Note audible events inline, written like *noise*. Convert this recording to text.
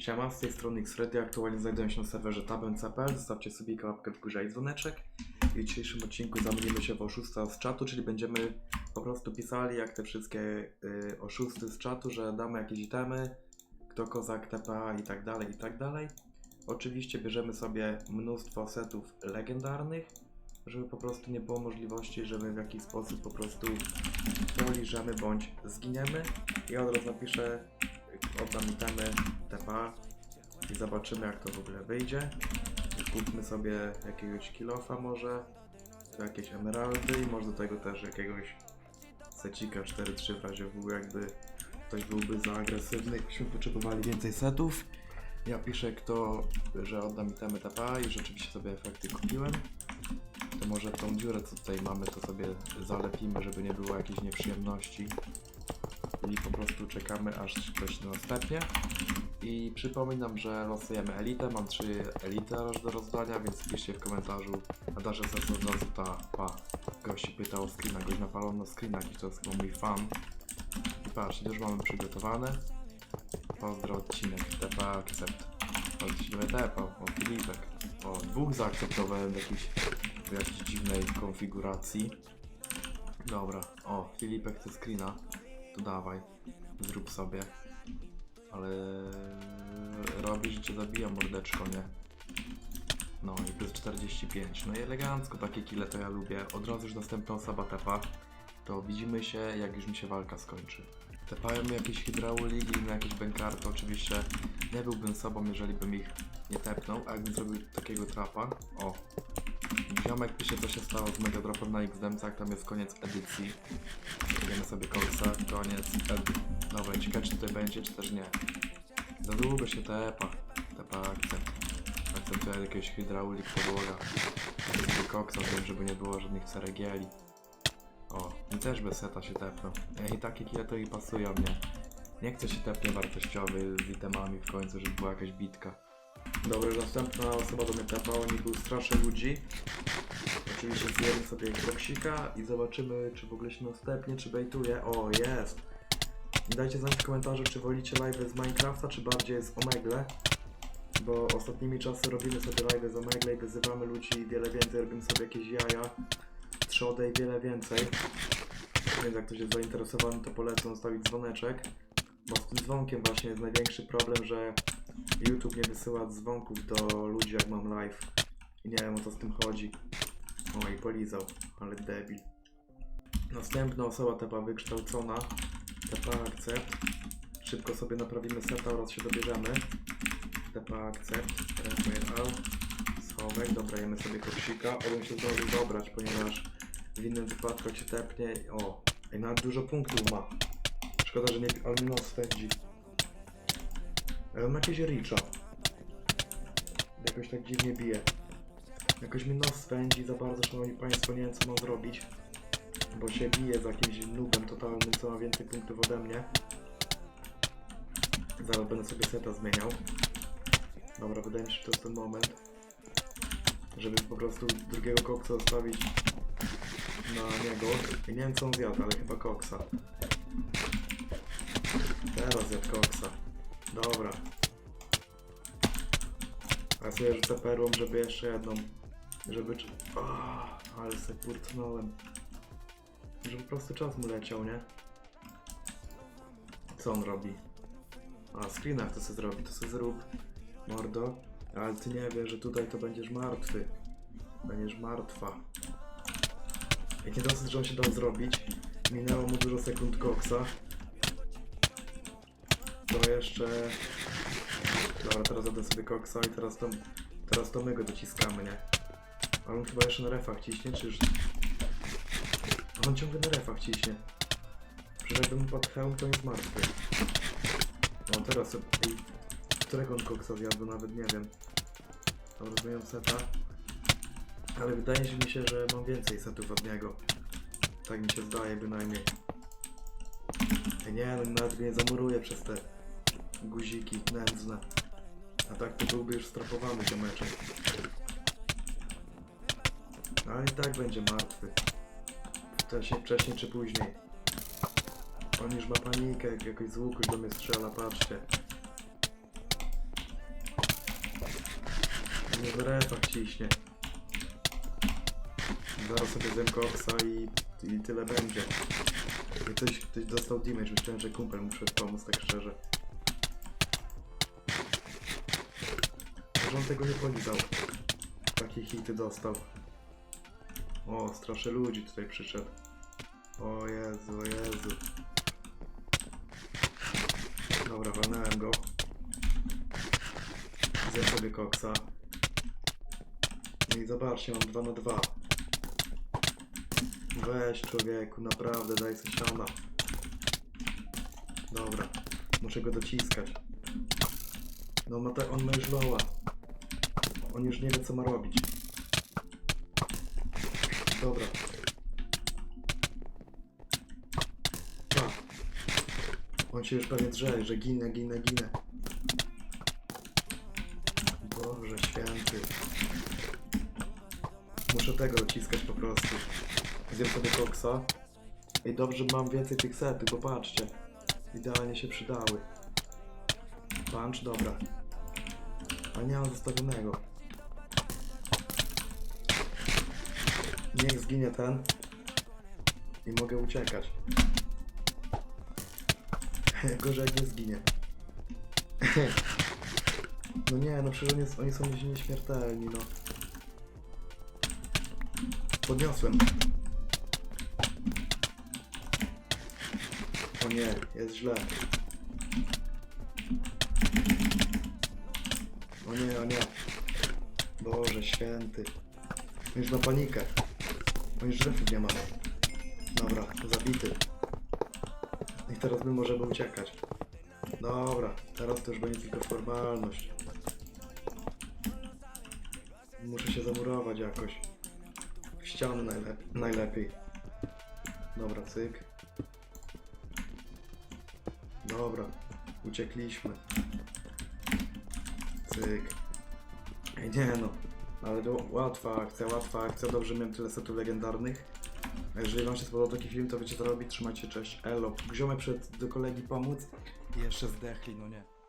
Siema, z tej strony Xready, aktualnie znajduję się na serwerze tabem.pl, zostawcie sobie łapkę w górze i dzwoneczek. I w dzisiejszym odcinku zamienimy się w oszusta z czatu, czyli będziemy po prostu pisali jak te wszystkie y, oszusty z czatu, że damy jakieś itemy, kto kozak, TPA i tak dalej, i tak dalej. Oczywiście bierzemy sobie mnóstwo setów legendarnych, żeby po prostu nie było możliwości, że my w jakiś sposób po prostu poliżemy bądź zginiemy. I od razu napiszę, oddam itemy TPA i zobaczymy jak to w ogóle wyjdzie. Kupmy sobie jakiegoś kilofa może, jakieś emeraldy i może do tego też jakiegoś secika 4-3 w razie W, jakby ktoś byłby za agresywny, jakbyśmy potrzebowali więcej setów. Ja piszę kto, że oddam itemy TPA i rzeczywiście sobie efekty kupiłem. To może tą dziurę co tutaj mamy to sobie zalepimy, żeby nie było jakichś nieprzyjemności. I po prostu czekamy aż ktoś nas tepnie. I przypominam, że losujemy elitę. Mam trzy elity do rozdania, więc piszcie w komentarzu. A darze od razu ta pa. Gości pytał o screena, gość napalał na screenach to jest mój fan. I patrzcie, już mamy przygotowane. Pozdro odcinek, TPA accept. Odcinek TPA, o Filipek. O, dwóch zaakceptowałem w jakiejś, w jakiejś dziwnej konfiguracji. Dobra, o, Filipek chce screena. To dawaj, zrób sobie. Ale robisz, cię zabija mordeczko, nie? No i plus 45. No i elegancko, takie kile to ja lubię. Od razu już następna osoba tepa. To widzimy się, jak już mi się walka skończy. Tepają mi jakieś hydrauliki, na jakieś bękarty. Oczywiście nie byłbym sobą, jeżeli bym ich nie tepnął, a jakbym zrobił takiego trapa. O! Ziomek pisze, co się stało z Mega Dropem na X-Demcach, tam jest koniec edycji. Idziemy sobie kolca, koniec edycji. Dobra, ciekawe czy tutaj będzie, czy też nie. Za długo się tepa. Tepa akcent. Akcentuję jakiegoś hydraulik podłoga. Koksa wiem, żeby nie było żadnych ceregieli. O, i też bez seta się tepną. I takie kile to i pasują mnie. Nie chcę się tepnie wartościowy z itemami w końcu, żeby była jakaś bitka. Dobra, następna osoba do mnie tepa, oni był straszę ludzi. Oczywiście zjemy sobie koksika i zobaczymy, czy w ogóle się następnie, czy bejtuje. O, jest! Dajcie znać w komentarzu, czy wolicie live z Minecrafta, czy bardziej z Omegle. Bo ostatnimi czasy robimy sobie live z Omegle i wyzywamy ludzi wiele więcej, robimy sobie jakieś jaja, trzodę i wiele więcej. Więc jak ktoś jest zainteresowany, to polecam zostawić dzwoneczek. Bo z tym dzwonkiem właśnie jest największy problem, że YouTube nie wysyła dzwonków do ludzi jak mam live. I nie wiem o co z tym chodzi. O i polizał, ale debil. Następna osoba tepa wykształcona. TP akcept. Szybko sobie naprawimy seta oraz się dobierzemy. TP akcept. Referral. Schowek. Dobra, jemy sobie koksika. Obym się zdążył dobrać, ponieważ w innym wypadku się tepnie... O! I nawet dużo punktów ma. Szkoda, że nie... Ale mi nos spędzi. Ale on ma jakieś ricza. Jakoś tak dziwnie bije. Jakoś mi nos spędzi za bardzo, szanowni państwo, nie wiem co mam zrobić. Bo się bije z jakimś nubem totalnym, co ma więcej punktów ode mnie. Zaraz będę sobie seta zmieniał. Dobra, wydaje mi się, że to jest ten moment. Żeby po prostu drugiego koksa zostawić na niego. I nie wiem co on zjadł, ale chyba koksa. Teraz zjadł koksa. Dobra. A sobie rzucę perłą, żeby jeszcze jedną. Żeby... ale se kurtnąłem. Żeby po prostu czas mu leciał, nie? Co on robi? A, screena chce sobie zrobić, to sobie zrób. Mordo. Ale ty nie wiesz, że tutaj to będziesz martwy. Będziesz martwa. Jak nie dosyć, że on się dał zrobić, minęło mu dużo sekund koksa. To jeszcze... Dobra, teraz zadę sobie koksa i teraz to, teraz to my go dociskamy, nie? Ale on chyba jeszcze na refach ciśnie, czy już... On ciągle na refach ciśnie. Przecież jakby mu padł hełm, to jest martwy. No teraz... Ej, którego on koksa zjadł, nawet nie wiem. Dobra, zmieniam seta. Ale wydaje mi się, że mam więcej setów od niego. Tak mi się zdaje bynajmniej. Ej, nie, no nawet mnie zamuruje przez te guziki nędzne. A tak to byłby już strapowany ziomeczek. Ale i tak będzie martwy. Wcześniej, wcześniej czy później. On już ma panikę, jak jakoś z łuku do mnie strzela, patrzcie. Pewnie w repach ciśnie. Zaraz sobie zjem i, i tyle będzie. I ktoś, ktoś dostał damage, myślałem, że kumpel mu pomóc, tak szczerze. Że on tego nie polizał. Takie hity dostał. O, straszy ludzi tutaj przyszedł. O Jezu, o Jezu. Dobra, walnąłem go. Zjem sobie koksa. No i zobaczcie, mam 2 na 2. Weź człowieku, naprawdę daj sobie siana. Dobra, muszę go dociskać. No ma te, on ma już loła. On już nie wie co ma robić. Dobra. Pa. On się już pewnie drze, że ginę, ginę, ginę. Boże święty. Muszę tego dociskać po prostu. Zjem sobie koksa. I dobrze mam więcej tych setów, bo patrzcie. Idealnie się przydały. Punch, dobra. A nie mam zostawionego. Niech zginie ten. I mogę uciekać. *laughs* Gorzej jak nie zginie. *laughs* No nie, no przecież oni, oni są nieśmiertelni, no. Podniosłem. O nie, jest źle. O nie, o nie. Boże święty. Już na panikę. On już refów nie ma. Dobra, zabity. I teraz my możemy uciekać. Dobra, teraz to już będzie tylko formalność. Muszę się zamurować jakoś. W ścianę najlep najlepiej. Dobra, cyk. Dobra, uciekliśmy. Cyk. Ej, nie no, ale to łatwa akcja, łatwa akcja. Dobrze miałem tyle setów legendarnych. A jeżeli wam się spodobał taki film, to wiecie co robić. Trzymajcie, cześć, elo. Gziomy przed do kolegi pomóc. I jeszcze zdechli, no nie.